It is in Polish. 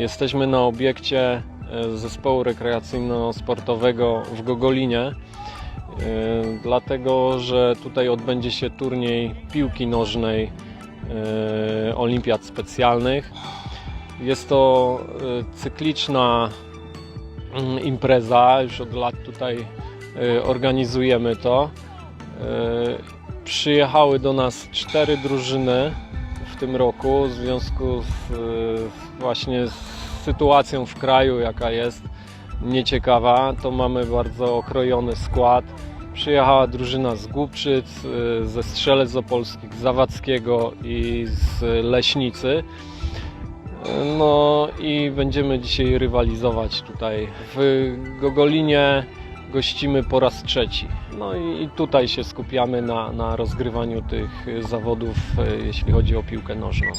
Jesteśmy na obiekcie e, zespołu rekreacyjno-sportowego w Gogolinie, e, dlatego że tutaj odbędzie się turniej piłki nożnej e, olimpiad specjalnych. Jest to cykliczna mm, impreza, już od lat tutaj organizujemy to. Przyjechały do nas cztery drużyny tym roku w związku z e, właśnie z sytuacją w kraju, jaka jest nieciekawa, to mamy bardzo okrojony skład. Przyjechała drużyna z Głubczyc, e, ze Strzelec Opolskich, z Zawadzkiego i z Leśnicy. No i będziemy dzisiaj rywalizować tutaj. W Gogolinie gościmy po raz trzeci. No i tutaj się skupiamy na, na rozgrywaniu tych zawodów, e, jeśli chodzi o piłkę nożną.